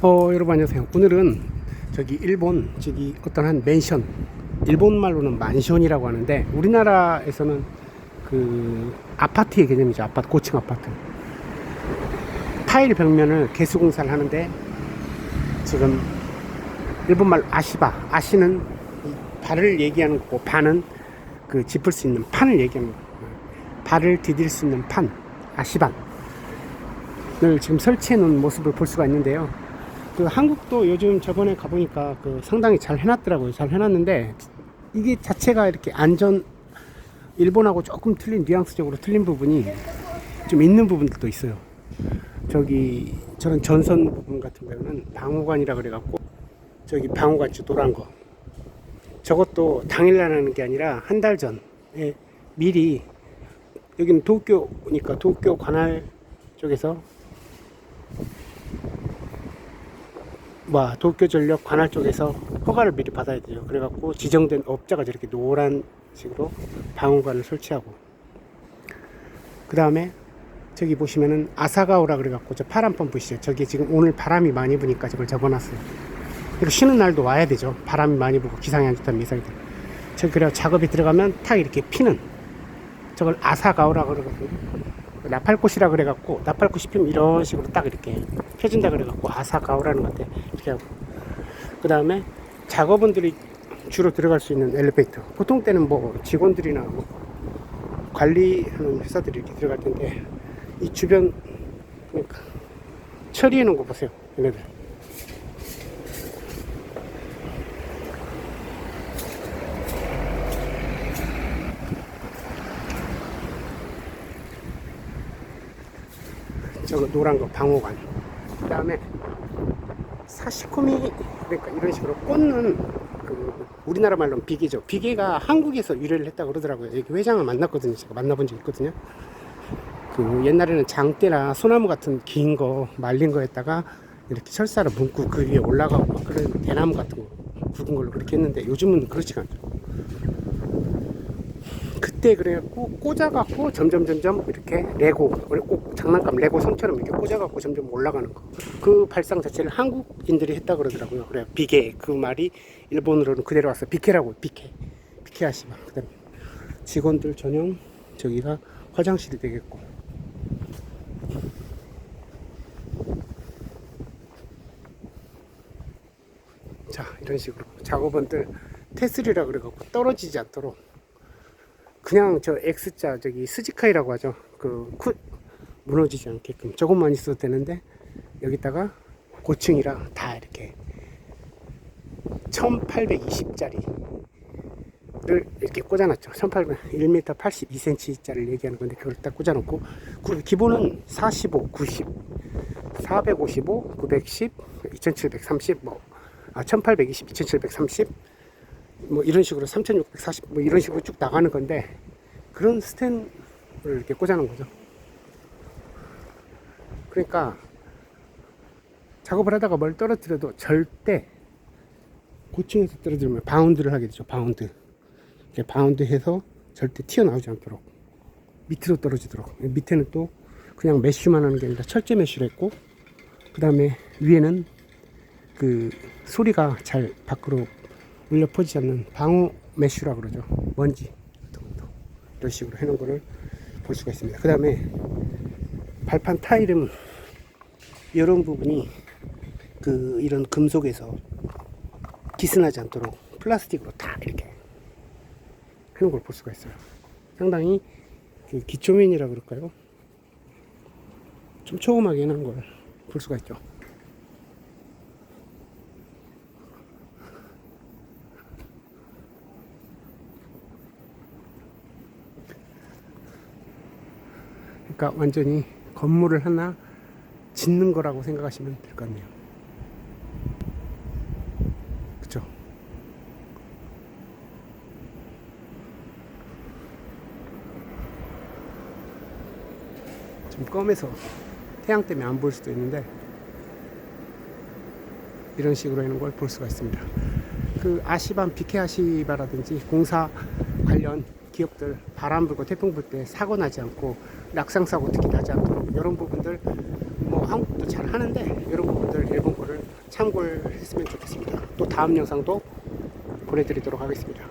어, 여러분 안녕하세요. 오늘은 저기 일본 저기 어떤 한 맨션 일본 말로는 만션이라고 하는데 우리나라에서는 그 아파트의 개념이죠. 아파트 고층 아파트. 타일 벽면을 개수 공사를 하는데 지금 일본 말 아시바 아시는 이 발을 얘기하는 거고 바는 그 짚을 수 있는 판을 얘기하는 거고 발을 디딜 수 있는 판 아시반 을 지금 설치해 놓은 모습을 볼 수가 있는데요. 그 한국도 요즘 저번에 가보니까 그 상당히 잘 해놨더라고요. 잘 해놨는데 이게 자체가 이렇게 안전 일본하고 조금 틀린 뉘앙스적으로 틀린 부분이 좀 있는 부분들도 있어요. 저기 저런 전선 부분 같은 경우는 방호관이라 그래갖고 저기 방호관 지 노란 거 저것도 당일날 하는 게 아니라 한 달 전에 미리 여기는 도쿄니까 도쿄 관할 쪽에서 뭐 도쿄전력 관할 쪽에서 허가를 미리 받아야 돼요. 그래갖고 지정된 업자가 저렇게 노란 식으로 방호관을 설치하고 그 다음에 저기 보시면은 아사가오라 그래갖고 저 파란 펌 보시죠. 저기 지금 오늘 바람이 많이 부니까 저걸 접어놨어요. 그리고 쉬는 날도 와야 되죠. 바람이 많이 부고 기상이 안 좋다는 미사일들. 저 그래 작업이 들어가면 탁 이렇게 피는 저걸 아사가오라 그러거든요. 나팔꽃이라 그래갖고 나팔꽃이 피면 이런 식으로 딱 이렇게 펴진다 그래갖고 아사가오라는 건데 이렇게 하고. 그 다음에 작업원들이 주로 들어갈 수 있는 엘리베이터. 보통 때는 뭐 직원들이나 뭐 관리하는 회사들이 이렇게 들어갈 텐데 이 주변 그러니까 처리해 놓은 거 보세요 얘네들 저거 노란 거 방호관. 그 다음에 사시코미 그러니까 이런 식으로 꽂는 그 우리나라 말로는 비계죠. 비계가 한국에서 유래를 했다 고 그러더라고요. 여기 회장을 만났거든요. 제가 만나본 적 있거든요. 그 옛날에는 장대나 소나무 같은 긴 거 말린 거에다가 이렇게 철사를 문고 그 위에 올라가고 막 그런 대나무 같은 거 굵은 걸로 그렇게 했는데 요즘은 그렇지가 않죠 그때 그래갖고 꽂아갖고 점점 점점 이렇게 레고 꼭 장난감 레고 성처럼 이렇게 꽂아갖고 점점 올라가는 거. 그 발상 자체를 한국인들이 했다 그러더라고요. 그래 비계 그 말이 일본어로는 그대로 와서 비케라고 비케 비케 하시마. 그다음 직원들 전용 저기가 화장실이 되겠고. 자 이런 식으로 작업원들 테슬이라 그래갖고 떨어지지 않도록 그냥 저 X자 저기 스지카이라고 하죠. 그 쿠, 무너지지 않게끔 조금만 있어도 되는데 여기다가 고층이라 다 이렇게 1820짜리를 이렇게 꽂아놨죠. 1800 1m 82cm짜리를 얘기하는 건데 그걸 딱 꽂아놓고 그 기본은 45, 90, 455, 910, 2730, 뭐 아, 1820, 2730, 뭐 이런 식으로 3640, 뭐 이런 식으로 쭉 나가는 건데 그런 스탠을 이렇게 꽂아놓은 거죠. 그러니까 작업을 하다가 뭘 떨어뜨려도 절대 고층에서 떨어지면 바운드를 하게 되죠. 바운드. 이렇게 바운드 해서 절대 튀어나오지 않도록 밑으로 떨어지도록 밑에는 또 그냥 메쉬만 하는 게 아니라 철제 메쉬를 했고 그 다음에 위에는 그 소리가 잘 밖으로 울려 퍼지지 않는 방어 메쉬라 그러죠. 먼지 이런 식으로 해놓은 거를 볼 수가 있습니다. 그 다음에 발판 타일은 이런 부분이 그 이런 금속에서 기스나지 않도록 플라스틱으로 다 이렇게 해놓은 걸 볼 수가 있어요. 상당히 그 기초면이라 그럴까요? 좀 초음하게 해놓은 걸 볼 수가 있죠. 그러니까 완전히 건물을 하나 짓는 거라고 생각하시면 될 것 같네요. 그쵸? 좀 검해서 태양 때문에 안 보일 수도 있는데 이런 식으로 하는 걸 볼 수가 있습니다. 그 아시반 비케 아시바라든지 공사 관련 기업들 바람 불고 태풍 불 때 사고 나지 않고 낙상 사고 특히 나지 않도록 이런 부분들 뭐 한국도 잘 하는데 이런 부분들 일본 거를 참고를 했으면 좋겠습니다. 또 다음 영상도 보내드리도록 하겠습니다.